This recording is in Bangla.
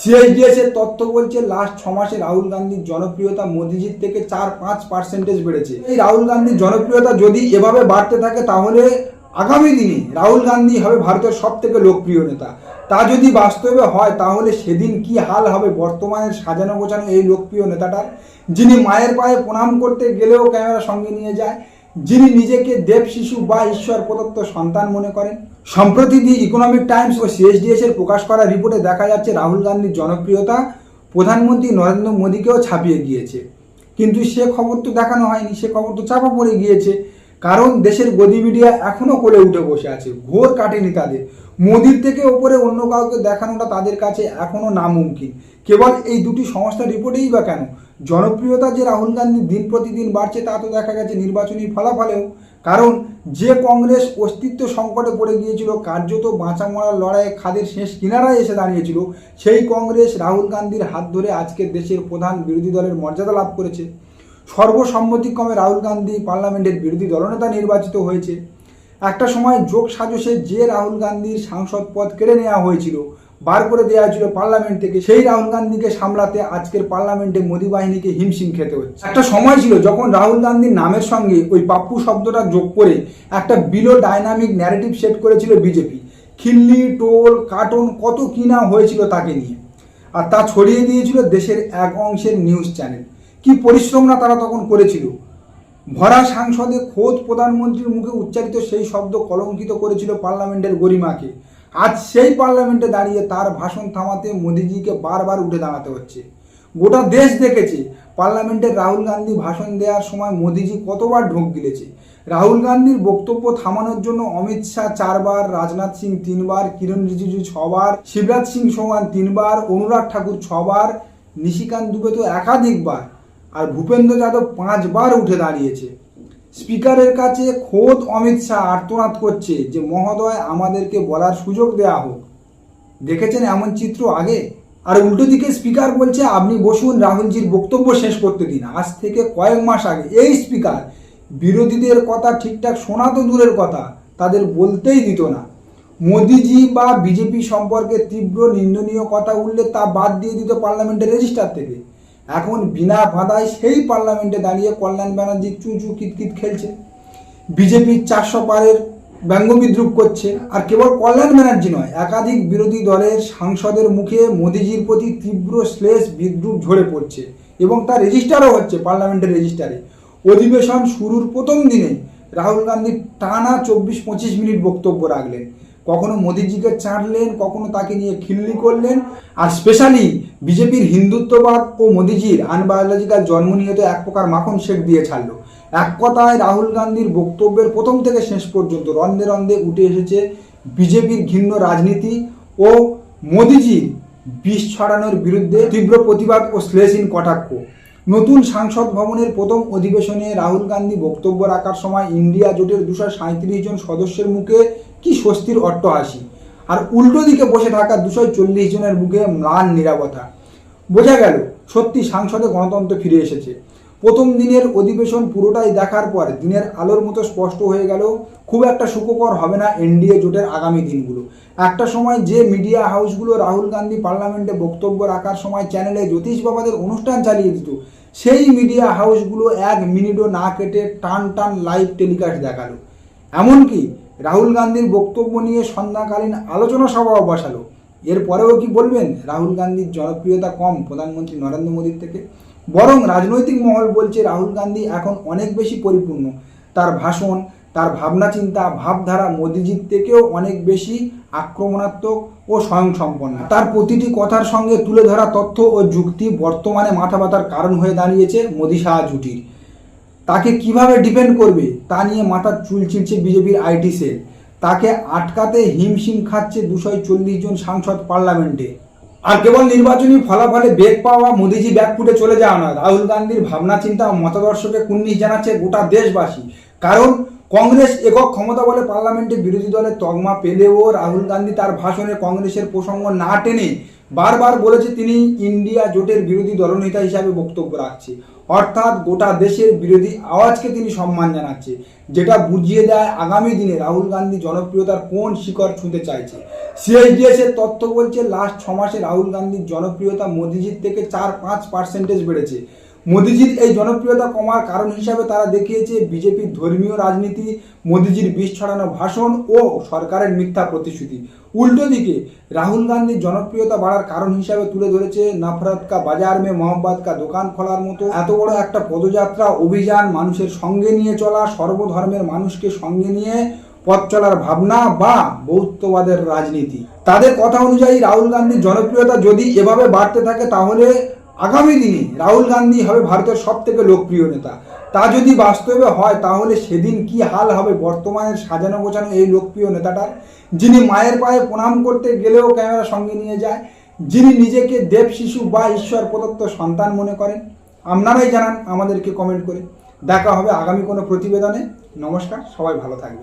সিএইচডিএস এর তথ্য বলছে, লাস্ট ছ মাসে রাহুল গান্ধীর জনপ্রিয়তা মোদিজির থেকে চার পাঁচ পার্সেন্টেজ বেড়েছে। এই রাহুল গান্ধীর জনপ্রিয়তা যদি এভাবে বাড়তে থাকে, তাহলে আগামী দিনে রাহুল গান্ধী হবে ভারতের সব থেকে লোকপ্রিয় নেতা। তা যদি বাস্তবে হয়, তাহলে সেদিন কি হাল হবে বর্তমানে সাজানো গোছানো এই লোকপ্রিয় নেতাটার? যিনি মায়ের পায়ে প্রণাম করতে গেলেও ক্যামেরা সঙ্গে নিয়ে যায় যিনি নিজেকে দেব শিশু বা ঈশ্বর প্রদত্ত সন্তান মনে করেন। সম্প্রতি দি ইকোনমিক টাইমস ও সিএসডিএস এর প্রকাশ করা রিপোর্টে দেখা যাচ্ছে রাহুল গান্ধীর জনপ্রিয়তা প্রধানমন্ত্রী নরেন্দ্র মোদীকেও ছাপিয়ে গিয়েছে। কিন্তু সে খবর তো দেখানো হয়নি, সে খবর তো চাপা পড়ে গিয়েছে। কারণ দেশের গদি মিডিয়া এখনও কোলে উঠে বসে আছে, ঘোর কাটেনি তাদের। মোদির থেকে ওপরে অন্য কাউকে দেখানোটা তাদের কাছে এখনও নামুমকিন। কেবল এই দুটি সংস্থার রিপোর্টেই বা কেন? জনপ্রিয়তা যে রাহুল গান্ধীর দিন প্রতিদিন বাড়ছে তা তো দেখা গেছে নির্বাচনী ফলাফলেও। কারণ যে কংগ্রেস অস্তিত্ব সংকটে পড়ে গিয়েছিল, কার্যত বাঁচা মরার লড়াইয়ে খাদের শেষ কিনারায় এসে দাঁড়িয়েছিল, সেই কংগ্রেস রাহুল গান্ধীর হাত ধরে আজকের দেশের প্রধান বিরোধী দলের মর্যাদা লাভ করেছে। সর্বসম্মতিক্রমে রাহুল গান্ধী পার্লামেন্টের বিরোধী দলনেতা নির্বাচিত হয়েছে। একটা সময় যোগ সাজসে যে রাহুল গান্ধীর সাংসদ পদ কেড়ে নেওয়া হয়েছিল বার করে দেওয়া হয়েছিল পার্লামেন্ট থেকে, সেই রাহুল গান্ধীকে সামলাতে আজকের পার্লামেন্টে মোদী বাহিনীকে হিমশিম খেতে হচ্ছে। একটা সময় ছিল যখন রাহুল গান্ধীর নামের সঙ্গে ওই পাপ্পু শব্দটা যোগ করে একটা বিলো ডাইনামিক ন্যারেটিভ সেট করেছিল বিজেপি খিল্লি, টোল কার্টুন কত কিনা হয়েছিল তাকে নিয়ে। আর তা ছড়িয়ে দিয়েছিল দেশের এক অংশের নিউজ চ্যানেল কি পরিশ্রম না তারা তখন করেছিল? ভরা সাংসদে খোদ প্রধানমন্ত্রীর মুখে উচ্চারিত সেই শব্দ কলঙ্কিত করেছিল পার্লামেন্টের গরিমাকে। আজ সেই পার্লামেন্টে দাঁড়িয়ে তার ভাষণ থামাতে মোদিজিকে বারবার উঠে দাঁড়াতে হচ্ছে। গোটা দেশ দেখেছে, পার্লামেন্টে রাহুল গান্ধী ভাষণ দেওয়ার সময় মোদিজি কতবার ঢোক গিলেছে। রাহুল গান্ধীর বক্তব্য থামানোর জন্য অমিত শাহ চারবার, রাজনাথ সিং তিনবার, কিরণ রিজিজু ছবার, শিবরাজ সিং চৌহান তিনবার, অনুরাগ ঠাকুর ছবার, নিশিকান্ত দুবে তো একাধিকবার, আর ভূপেন্দ্র যাদব পাঁচবার উঠে দাঁড়িয়েছে। স্পিকারের কাছে খোদ অমিত শাহ আর্তনাদ করছে যে মহোদয় আমাদেরকে বলার সুযোগ দেওয়া হোক। দেখেছেন এমন চিত্র আগে? আর উল্টো দিকে স্পিকার বলছে, আপনি বসুন, রাহুলজির বক্তব্য শেষ করতে দিন। আজ থেকে কয়েক মাস আগে এই স্পিকার বিরোধীদের কথা ঠিকঠাক শোনা তো দূরের কথা, তাদের বলতেই দিত না। মোদিজি বা বিজেপি সম্পর্কে তীব্র নিন্দনীয় কথা উঠলে তা বাদ দিয়ে দিত পার্লামেন্টের রেজিস্টার থেকে। এখন বিনা বাধায় সেই পার্লামেন্টে দাঁড়িয়ে কল্যাণ ব্যানার্জি চুঁচু কিতকিত খেলছে। বিজেপির চারশো পারের ব্যঙ্গ বিদ্রুপ করছে। আর কেবল কল্যাণ ব্যানার্জি নয়, একাধিক বিরোধী দলের সাংসদের মুখে মোদিজির প্রতি তীব্র শ্লেষ বিদ্রুপ ঝরে পড়ছে এবং তার রেজিস্টারও হচ্ছে পার্লামেন্টের রেজিস্টারে। অধিবেশন শুরুর প্রথম দিনে রাহুল গান্ধী টানা চব্বিশ পঁচিশ মিনিট বক্তব্য রাখলেন। কখনো মোদিজিকে চাটলেন কখনো তাকে নিয়ে খিল্লি করলেন। আর স্পেশালি বিজেপির হিন্দুত্ববাদ ও মোদিজির আনবায়োলজিক্যাল জন্ম নিহত এক প্রকার মাখন শেক দিয়ে ছাড়ল। এক কথায় রাহুল গান্ধীর বক্তব্যের প্রথম থেকে শেষ পর্যন্ত রন্ধে রন্ধে উঠে এসেছে বিজেপির ঘিন্ন রাজনীতি ও মোদিজির বিষ ছড়ানোর বিরুদ্ধে তীব্র প্রতিবাদ ও শ্লেষহীন কটাক্ষ। নতুন সাংসদ ভবনের প্রথম অধিবেশনে রাহুল গান্ধী বক্তব্য রাখার সময় ইন্ডিয়া জোটের দুশো সাঁত্রিশ জন সদস্যের মুখে কি স্বস্তির অট্টহাসি আর উল্টো দিকে বসে থাকা দুশো চল্লিশ জনের মুখে ম্লান নিরাপত্তা। বোঝা গেল, সত্যি সাংসদে গণতন্ত্র ফিরে এসেছে। প্রথম দিনের অধিবেশন পুরোটাই দেখার পর দিনের আলোর মতো স্পষ্ট হয়ে গেল, খুব একটা সুখকর হবে না এনডিএ জোটের আগামী দিনগুলো। একটা সময় যে মিডিয়া হাউসগুলো রাহুল গান্ধী পার্লামেন্টে বক্তব্য রাখার সময় চ্যানেলে জ্যোতিষ বাবাদের অনুষ্ঠান চালিয়ে দিত, সেই মিডিয়া হাউসগুলো এক মিনিটও না কেটে টান টান লাইভ টেলিকাস্ট দেখাল। এমনকি রাহুল গান্ধীর বক্তব্য নিয়ে সন্ধ্যাকালীন আলোচনা সভাও বসালো। এরপরেও কি বলবেন? রাহুল গান্ধীর জনপ্রিয়তা কম প্রধানমন্ত্রী নরেন্দ্র মোদীর থেকে। বরং রাজনৈতিক মহল বলছে রাহুল গান্ধী এখন অনেক বেশি পরিপূর্ণ। তার ভাষণ, তার ভাবনা চিন্তা ভাবধারা মোদিজির থেকেও অনেক বেশি আক্রমণাত্মক ও স্বয়ংসম্পন্ন। তার প্রতিটি কথার সঙ্গে তুলে ধরা তথ্য ও যুক্তি বর্তমানে মাথা ব্যথার কারণ হয়ে দাঁড়িয়েছে মোদি শাহ জুটির। তাকে কীভাবে ডিপেন্ড করবে তা নিয়ে মাথার চুল ছিঁড়ছে বিজেপির আইটি সেল তাকে আটকাতে হিমশিম খাচ্ছে দুশো চল্লিশ জন সাংসদ পার্লামেন্টে। আর কেবল নির্বাচনী ফলাফলে বেগ পাওয়া মোদিজি ব্যাকফুটে চলে যাওয়া না রাহুল গান্ধীর ভাবনা, চিন্তা ও মতাদর্শকে কুন্নিশ জানাচ্ছে গোটা দেশবাসী। কারণ কংগ্রেস একক ক্ষমতা বলে পার্লামেন্টে বিরোধী দলের তকমা পেলেও রাহুল গান্ধী তার ভাষণে কংগ্রেসের প্রসঙ্গ না টেনে বারবার বলেছে তিনি ইন্ডিয়া জোটের বিরোধী দলনেতা হিসাবে বক্তব্য রাখছে। অর্থাৎ গোটা দেশের বিরোধী আওয়াজকে তিনি সম্মান জানাচ্ছে, যেটা বুঝিয়ে দেয় আগামী দিনে রাহুল গান্ধী জনপ্রিয়তার কোন শিকড় ছুঁতে চাইছে। সিএইচডিএসের তথ্য বলছে, লাস্ট ছ মাসে রাহুল গান্ধীর জনপ্রিয়তা মোদিজির থেকে চার পাঁচ পার্সেন্টেজ বেড়েছে। মোদিজির এই জনপ্রিয়তা কমার কারণ হিসাবে তারা দেখিয়েছে বিজেপির ধর্মীয় রাজনীতি, মোদিজির বিষ ছড়ানো ভাষণ ও সরকারের মিথ্যা প্রতিশ্রুতি। উল্টো দিকে, রাহুল গান্ধীর জনপ্রিয়তা বাড়ার কারণ হিসাবে তুলে ধরেছে নাফরাত কা বাজার মে মোহাম্মদ কা দোকান খোলার মতো। এত বড় একটা পদযাত্রা, অভিযান মানুষের সঙ্গে নিয়ে চলা, সর্বধর্মের মানুষকে সঙ্গে নিয়ে পথ চলার ভাবনা বা বৌদ্ধবাদের রাজনীতি। তাদের কথা অনুযায়ী রাহুল গান্ধীর জনপ্রিয়তা যদি এভাবে বাড়তে থাকে তাহলে আগামী দিনে রাহুল গান্ধী হবে ভারতের সব থেকে লোকপ্রিয় নেতা। তা যদি বাস্তবে হয়, তাহলে সেদিন কি হাল হবে বর্তমানের সাজানো গোছানো এই লোকপ্রিয় নেতাটার? যিনি মায়ের পায়ে প্রণাম করতে গেলেও ক্যামেরা সঙ্গে নিয়ে যায়, যিনি নিজেকে দেব শিশু বা ঈশ্বর প্রদত্ত সন্তান মনে করেন। আপনারাই জানান আমাদেরকে কমেন্ট করে। দেখা হবে আগামী কোনো প্রতিবেদনে। নমস্কার, সবাই ভালো থাকবেন।